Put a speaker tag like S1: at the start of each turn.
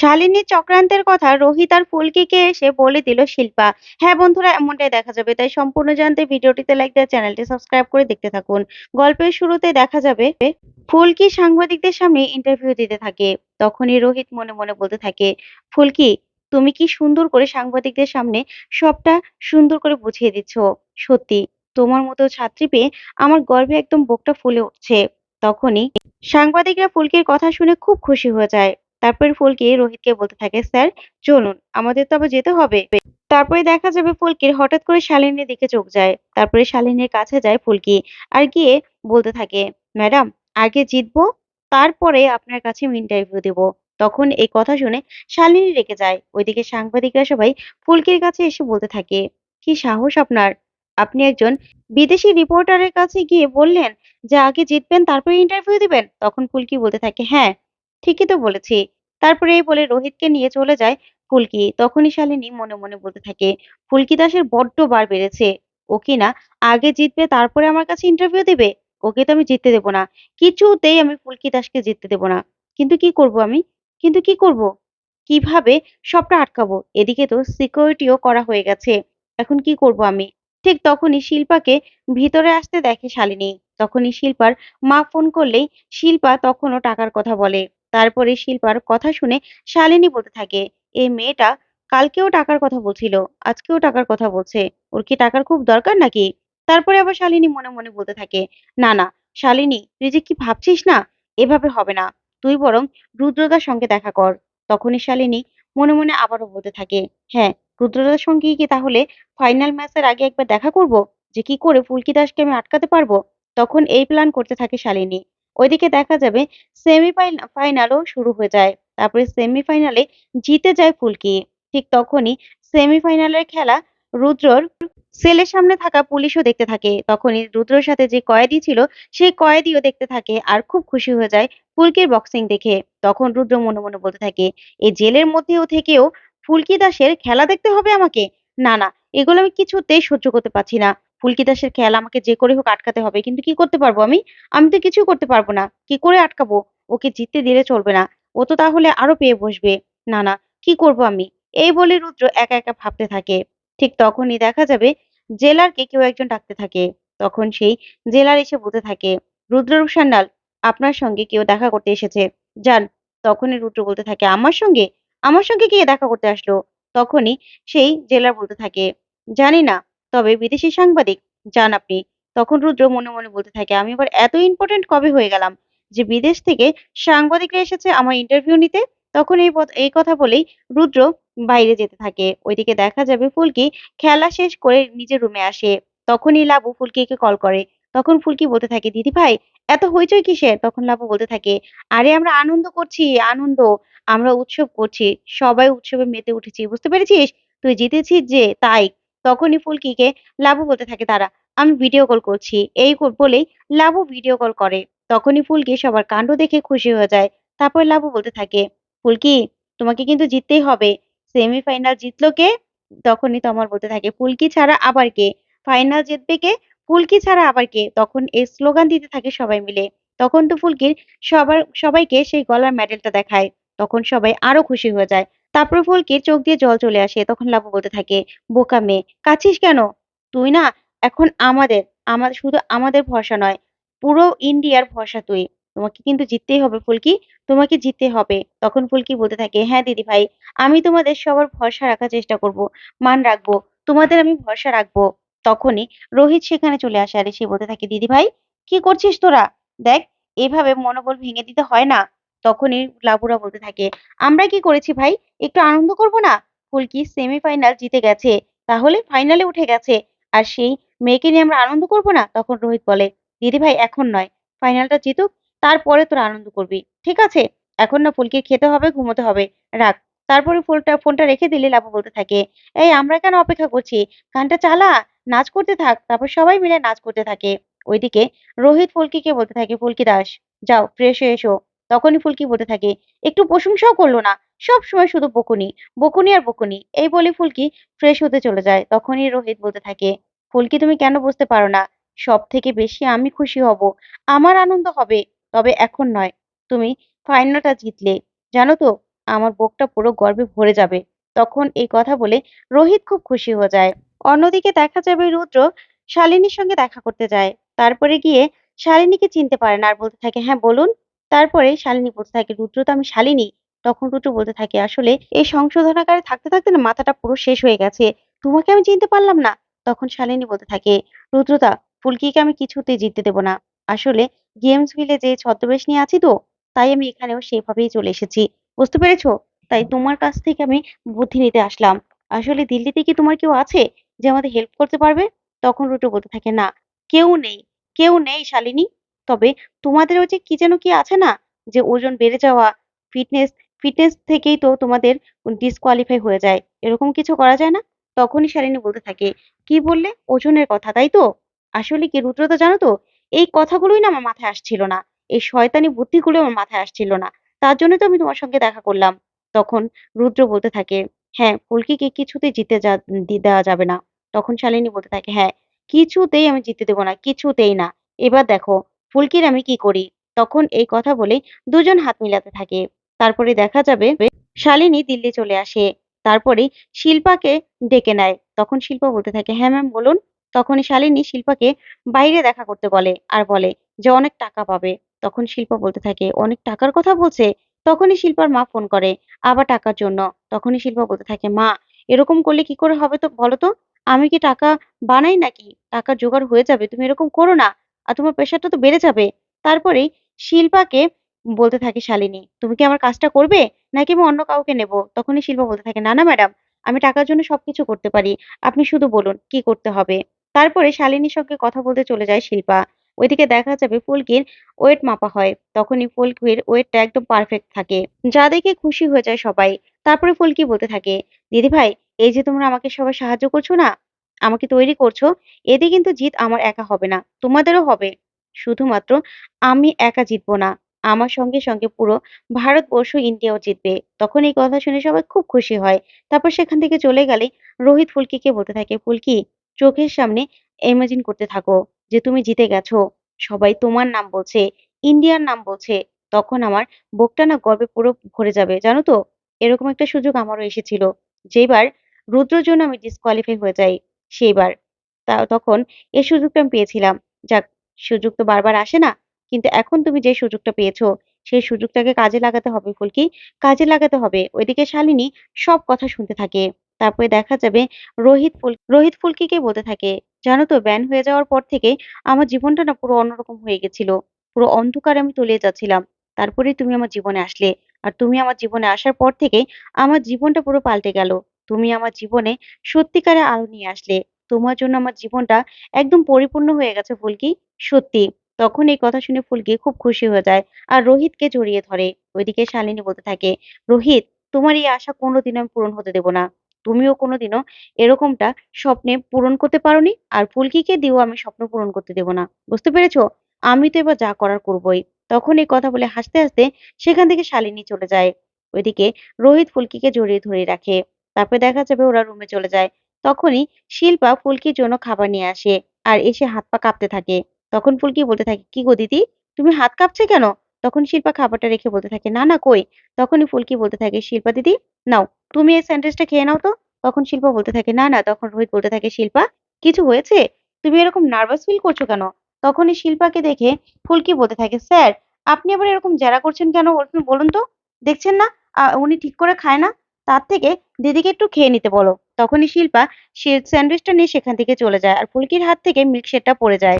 S1: শালিনীর চক্রান্তের কথা রোহিত আর ফুলকিকে এসে বলে দিল, শিল্পা হ্যাঁ বন্ধুরা, এমনটাই দেখা যাবে। তাই সম্পূর্ণ জানতে ভিডিওটিতে লাইক দেওয়া, চ্যানেলটি সাবস্ক্রাইব করে দেখতে থাকুন। গল্পের শুরুতে দেখা যাবে, ফুলকি সাংবাদিকদের সামনে ইন্টারভিউ দিতে থাকে। তখনই রোহিত মনে মনে বলতে থাকে, ফুলকি, তুমি কি সুন্দর করে সাংবাদিকদের সামনে সবটা সুন্দর করে বুঝিয়ে দিচ্ছ। সত্যি, তোমার মতো ছাত্রী পেয়ে আমার গর্বে একদম বুকটা ফুলে উঠছে। তখনই সাংবাদিকরা ফুলকির কথা শুনে খুব খুশি হয়ে যায়। তারপরে ফুলকি রোহিতকে বলতে থাকে, স্যার, চলুন, আমাদের তো আবার যেতে হবে। তারপরে দেখা যাবে ফুলকির হঠাৎ করে শালিনীর দিকে চোখ যায়। তারপরে শালিনীর কাছে যায় ফুলকি আর গিয়ে বলতে থাকে, ম্যাডাম, আগে জিতবো, তারপরে আপনার কাছে ইন্টারভিউ দেব। তখন এই কথা শুনে শালিনী রেগে যায়। ওইদিকে সাংবাদিকরা সবাই ফুলকির কাছে এসে বলতে থাকে, কি সাহস আপনার? আপনি একজন বিদেশি রিপোর্টারের কাছে গিয়ে বললেন যে আগে জিতবেন, তারপরে ইন্টারভিউ দিবেন? তখন ফুলকি বলতে থাকে হ্যাঁ ঠিকই তো বলেছি। তারপরে এই বলে রোহিতকে নিয়ে চলে যায় ফুলকি। তখনই শালিনী মনে মনে বলতে থাকে, ফুলকি দাসের বড্ড বার বেড়েছে। ও কি না, আগে জিতবে, তারপরে আমার কাছে ইন্টারভিউ দেবে? ওকে তো আমি জিততে দেবো না। কিছুতেই আমি ফুলকি দাসকে জিততে দেবো না। কিন্তু কি করব আমি? কিন্তু কি করব? কীভাবে? সবটা আটকাবো। এদিকে তো সিকিউরিটিও করা হয়ে গেছে। এখন কি করব আমি? ঠিক তখনই শিল্পাকে ভিতরে আসতে দেখে শালিনী। তখনই শিল্পার মা ফোন করলেই শিল্পা তখনও টাকার কথা বলে। তারপরে শিল্পার কথা শুনে শালিনী বলতে থাকে, এই মেয়েটা কালকেও টাকার কথা বলছিল, আজকেও টাকার কথা বলছে, ওর কি টাকার খুব দরকার নাকি? তারপরে আবার শালিনী মনে মনে বলতে থাকে, না না, শালিনী, তুই যে কি ভাবছিস না, এভাবে হবে না, তুই বরং রুদ্রদার সঙ্গে দেখা কর। তখনই শালিনী মনে মনে আবারও বলতে থাকে হ্যাঁ রুদ্রদার সঙ্গে কি তাহলে ফাইনাল ম্যাচের আগে একবার দেখা করব? যে কি করে ফুলকি দাসকে আমি আটকাতে পারব? তখন এই প্ল্যান করতে থাকে শালিনী। ওইদিকে দেখা যাবে সেমি ফাইনালও শুরু হয়ে যায়। তারপরে সেমিফাইনালে জিতে যায় ফুলকি। ঠিক তখনই সেমিফাইনালের খেলা রুদ্রর সেলের সামনে থাকা পুলিশও দেখতে থাকে। তখনই রুদ্রর সাথে যে কয়েদি ছিল, সেই কয়েদিও দেখতে থাকে আর খুব খুশি হয়ে যায় ফুলকির বক্সিং দেখে। তখন রুদ্র মনে মনে বলতে থাকে এই জেলের মধ্যেও থেকেও ফুলকি দাসের খেলা দেখতে হবে আমাকে? না না, এগুলো আমি কিছুতেই সহ্য করতে পারছি না। ফুলকি দাসের খেলা আমাকে যে করে হোক আটকাতে হবে। কিন্তু কি করতে পারব আমি? আমি তো কিছু করতে পারব না। কি করে আটকাবো? ওকে জিততে দিলে চলবে না। ও তো তাহলে আরও পেয়ে বসবে। না না, কি করব আমি? এই বলে রুদ্র একা একা ভাবতে থাকে। ঠিক তখনই দেখা যাবে জেলারকে কেউ একজন ডাকতে থাকে। তখন সেই জেলার এসে বলতে থাকে রুদ্ররূপ সান্যাল আপনার সঙ্গে কেউ দেখা করতে এসেছে। যান। তখনই রুদ্র বলতে থাকে, আমার সঙ্গে? আমার সঙ্গে কে দেখা করতে আসলো? তখনই সেই জেলার বলতে থাকে, জানি না। তবে বিদেশি সাংবাদিক যান আপনি, তখন রুদ্র মনে মনে বলতে থাকে, আমি এবার এত ইম্পর্টেন্ট কবে হয়ে গেলাম যে বিদেশ থেকে সাংবাদিকরা এসেছে আমার ইন্টারভিউ নিতে? তখন এই এই কথা বলেই রুদ্র বাইরে যেতে থাকে। ওইদিকে দেখা যাবে ফুলকি খেলা শেষ করে নিজের রুমে আসে। তখনই লাবু ফুলকিকে কল করে। তখন ফুলকি বলতে থাকে, দিদি ভাই, এত হইচই কিসের? তখন লাবু বলতে থাকে, আরে আমরা আনন্দ করছি, আনন্দ। আমরা উৎসব করছি। সবাই উৎসবে মেতে উঠেছি। বুঝতে পেরেছিস? তুই জিতেছিস যে, তাই তখনই ফুলকিকে লাবু বলতে থাকে তারা আমি ভিডিও কল করছি। এই বলেই লাবু ভিডিও কল করে। তখনই ফুলকি সবার কাণ্ড দেখে খুশি হয়ে যায়। তারপর লাবু বলতে থাকে, ফুলকি, তোমাকে কিন্তু জিততেই হবে। সেমিফাইনাল জিতলো কে? তখনই তমাল বলতে থাকে, ফুলকি ছাড়া আবার কে? ফাইনাল জিতবে কে? ফুলকি ছাড়া আবার কে? তখন এই স্লোগান দিতে থাকে সবাই মিলে। তখন তো ফুলকির সবার সবাইকে সেই গলার মেডেলটা দেখায়। তখন সবাই আরও খুশি হয়ে যায়। তারপরে ফুলকির চোখ দিয়ে জল চলে আসে, তখন লাবু বলতে থাকে, বোকা মেয়ে কাছিস কেন? তুই না এখন আমাদের আমাদের, শুধু আমাদের ভরসা নয়, পুরো ইন্ডিয়ার ভরসা তুই। তোমাকে কিন্তু জিততেই হবে ফুলকি, তোমাকে জিততে হবে। তখন ফুলকি বলতে থাকে হ্যাঁ দিদি ভাই, আমি তোমাদের সবার ভরসা রাখার চেষ্টা করব, মান রাখব, তোমাদের আমি ভরসা রাখব। তখনই রোহিত সেখানে চলে আসে আর সে বলতে থাকে, দিদি ভাই, কি করছিস তোরা? দেখ, এভাবে মনোবল ভেঙে দিতে হয় না। তখনই লাবুরা বলতে থাকে, আমরা কি করেছি ভাই? একটু আনন্দ করব না? ফুলকি সেমিফাইনাল জিতে গেছে, তাহলে ফাইনালে উঠে গেছে। আর সেই মেয়েকে নিয়ে আমরা আনন্দ করব না? তখন রোহিত বলে, দিদি ভাই, এখন নয় ফাইনালটা জিতুক, তারপরে তোরা আনন্দ করবি, ঠিক আছে? এখন না ফুলকে খেতে হবে, ঘুমোতে হবে, রাখ। তারপরে ফুলটা, ফোনটা রেখে দিলে লাবু বলতে থাকে, এই, আমরা কেন অপেক্ষা করছি? গানটা চালা, নাচ করতে থাক। তারপর সবাই মিলে নাচ করতে থাকে। ওইদিকে রোহিত ফুলকিকে বলতে থাকে, ফুলকি দাস, যাও ফ্রেশ হয়ে এসো। তখনই ফুলকি বলতে থাকে, একটু প্রশংসাও করল না। সব সময় শুধু বকুনি বকুনি আর বকুনি। এই বলে ফুলকি ফ্রেশ হতে চলে যায়। তখনই রোহিত বলতে থাকে, ফুলকি, তুমি কেন বুঝতে পারো না? সব থেকে বেশি আমি খুশি হব। আমার আনন্দ হবে, তবে এখন নয়। তুমি ফাইনালটা জিতলে। জানো তো, আমার বুকটা পুরো গর্বে ভরে যাবে। তখন এই কথা বলে রোহিত খুব খুশি হয়ে যায়। অন্যদিকে দেখা যাবে রুদ্র শালিনীর সঙ্গে দেখা করতে যায়। তারপরে গিয়ে শালিনীকে চিনতে পারে না আর বলতে থাকে হ্যাঁ বলুন। তারপরে শালিনী বলতে থাকে, রুদ্র, তো আমি শালিনী। তখন রুদ্র বলতে থাকে, আসলে এই সংশোধনাগারে থাকতে থাকতে না মাথাটা পুরো শেষ হয়ে গেছে। তোমাকে আমি চিনতে পারলাম না। তখন শালিনী বলতে থাকে রুদ্রতা ফুলকিকে আমি কিছুতেই জিততে দেবো না। আসলে গেমস ভিলে যে ছদ্মবেশ নিয়ে আছি তো, তাই আমি এখানেও সেভাবেই চলে এসেছি। বুঝতে পেরেছ? তাই তোমার কাছ থেকে আমি বুদ্ধি নিতে আসলাম। আসলে দিল্লিতে কি তোমার কেউ আছে যে আমাদের হেল্প করতে পারবে? তখন রুদ্র বলতে থাকে, না, কেউ নেই। কেউ নেই শালিনী। তবে তোমাদের ওই যে কি যেন কি আছে না? যে ওজন বেড়ে যাওয়া ফিটনেস ফিটনেস থেকেই তো তোমাদের ডিসকোয়ালিফাই হয়ে যায়। এরকম কিছু করা যায় না? তখনই শালিনী বলতে থাকে, কি বললে? ওজনের কথা, তাই তো? আসলে কি রুদ্র তো জানো তো? এই কথাগুলোই না আমার মাথায় আসছিল না। এই শয়তানি বুদ্ধিগুলো আমার মাথায় আসছিল না। তার জন্য তো আমি তোমার সঙ্গে দেখা করলাম। তখন রুদ্র বলতে থাকে হ্যাঁ ফুলকিকে কিছুতেই জিতে যা দেওয়া যাবে না। তখন শালিনী বলতে থাকে হ্যাঁ কিছুতেই আমি জিতে দেবো না, কিছুতেই না। এবার দেখো ফুলকির আমি কি করি? তখন এই কথা বলে দুজন হাত মিলাতে থাকে। তারপরে দেখা যাবে শালিনী দিল্লি চলে আসে। তারপরে শিল্পাকে ডেকে নেয়। তখন শিল্পা বলতে থাকে হ্যাঁ ম্যাম বলুন। তখন শালিনী শিল্পাকে বাইরে দেখা করতে বলে আর বলে যে, অনেক টাকা পাবে। তখন শিল্পা বলতে থাকে, অনেক টাকার কথা বলছে? তখনই শিল্পার মা ফোন করে, আবার টাকার জন্য? তখনই শিল্পা বলতে থাকে, মা, এরকম করলে কি করে হবে তো বলো তো? আমি কি টাকা বানাই নাকি? টাকা জোগাড় হয়ে যাবে, তুমি এরকম করো না। আর তোমার প্রেশারটা তো বেড়ে যাবে। তারপরেই শিল্পাকে বলতে থাকে শালিনী, তুমি কি আমার কাজটা করবে? নাকি আমি অন্য কাউকে নেব? তখনই শিল্পা বলতে থাকে, না না ম্যাডাম আমি টাকার জন্য সবকিছু করতে পারি। আপনি শুধু বলুন, কি করতে হবে? তারপরে শালিনীর সঙ্গে কথা বলতে চলে যায় শিল্পা। ওইদিকে দেখা যাবে ফুলকির ওয়েট মাপা হয়। তখনই ফুলকির ওয়েটটা একদম পারফেক্ট থাকে। যা দেখে খুশি হয়ে যায় সবাই। তারপরে ফুলকি বলতে থাকে দিদি ভাই এই যে তোমরা আমাকে সবাই সাহায্য করছ না আমাকে তৈরি করছ, এতে কিন্তু জিত আমার একা হবে না, তোমাদেরও হবে। শুধুমাত্র আমি একা জিতবো না, আমার সঙ্গে সঙ্গে পুরো ভারতবর্ষ ইন্ডিয়াও জিতবে। তখন এই কথা শুনে সবাই খুব খুশি হয়। তারপর সেখান থেকে চলে গেলে রোহিত ফুলকিকে বলতে থাকে, ফুলকি, চোখের সামনে ইমাজিন করতে থাকো যে তুমি জিতে গেছো। সবাই তোমার নাম বলছে, ইন্ডিয়ার নাম বলছে। তখন আমার বুকটা না গর্বে পুরো ভরে যাবে, জানো তো? এরকম একটা সুযোগ আমারও এসেছিল। যেবার রুদ্রর জন্য আমি ডিসকোয়ালিফাই হয়ে যাই। সেইবার। তা তখন এই সুযোগটা আমি পেয়েছিলাম। যাক, সুযোগ তো বারবার আসে না, কিন্তু এখন তুমি যে সুযোগটা পেয়েছ, সেই সুযোগটাকে কাজে লাগাতে হবে ফুলকি, কাজে লাগাতে হবে। ওইদিকে শালিনী সব কথা শুনতে থাকে। তারপরে দেখা যাবে রোহিত ফুল, রোহিত ফুলকিকে বলতে থাকে, জানো তো, ব্যান হয়ে যাওয়ার পর থেকে আমার জীবনটা না পুরো অন্যরকম হয়ে গেছিল। পুরো অন্ধকারে আমি তলিয়ে যাচ্ছিলাম। তারপরেই তুমি আমার জীবনে আসলে। আর তুমি আমার জীবনে আসার পর থেকে আমার জীবনটা পুরো পাল্টে গেল। তুমি আমার জীবনে সত্যিকারে আলো নিয়ে আসলে। তোমার জন্য আমার জীবনটা একদম পরিপূর্ণ হয়ে গেছে ফুলকি, সত্যি। তখন এই কথা শুনে ফুলকি খুব খুশি হয়ে যায় আর রোহিতকে জড়িয়ে ধরে। ওইদিকে শালিনী বলতে থাকে, রোহিত, তোমার এই আশা কোনোদিনও আমি পূরণ হতে দেব না। তুমিও কোনোদিনও এরকমটা স্বপ্নে পূরণ করতে পারোনি আর ফুলকিকে দিয়েও আমি স্বপ্ন পূরণ করতে দেব না। বুঝতে পেরেছ? আমি তো এবার যা করার করবোই। তখন এই কথা বলে হাসতে হাসতে সেখান থেকে শালিনী চলে যায়। ওইদিকে রোহিত ফুলকিকে জড়িয়ে ধরে রাখে। তারপরে দেখা যাবে ওরা রুমে চলে যায়। তখনই শিল্পা ফুলকির জন্য খাবার নিয়ে আসে আর এসে হাত পা কাঁপতে থাকে। তখন ফুলকি বলতে থাকে, কি গো দিদি, তুমি হাত কাঁপছে কেন? তখন শিল্পা খাবারটা রেখে বলতে থাকে, না না, কই? তখনই ফুলকি বলতে থাকে, শিল্পা দিদি, নাও, তুমি এই স্যান্ডউইচটা খেয়ে নাও তো। তখন শিল্পা বলতে থাকে, না না, তখন রোহিত বলতে থাকে, শিল্পা, কিছু হয়েছে? তুমি এরকম নার্ভাস ফিল করছ কেন? তখনই শিল্পাকে দেখে ফুলকি বলতে থাকে, স্যার, আপনি আবার এরকম জেরা করছেন কেন? বলুন তো। দেখছেন না? উনি ঠিক করে খায় না? তার থেকে দিদিকে একটু খেয়ে নিতে বলো। তখনই শিল্পা সে স্যান্ডউইচটা নিয়ে সেখান থেকে চলে যায় আর ফুলকির হাত থেকে মিল্কশেকটা পড়ে যায়।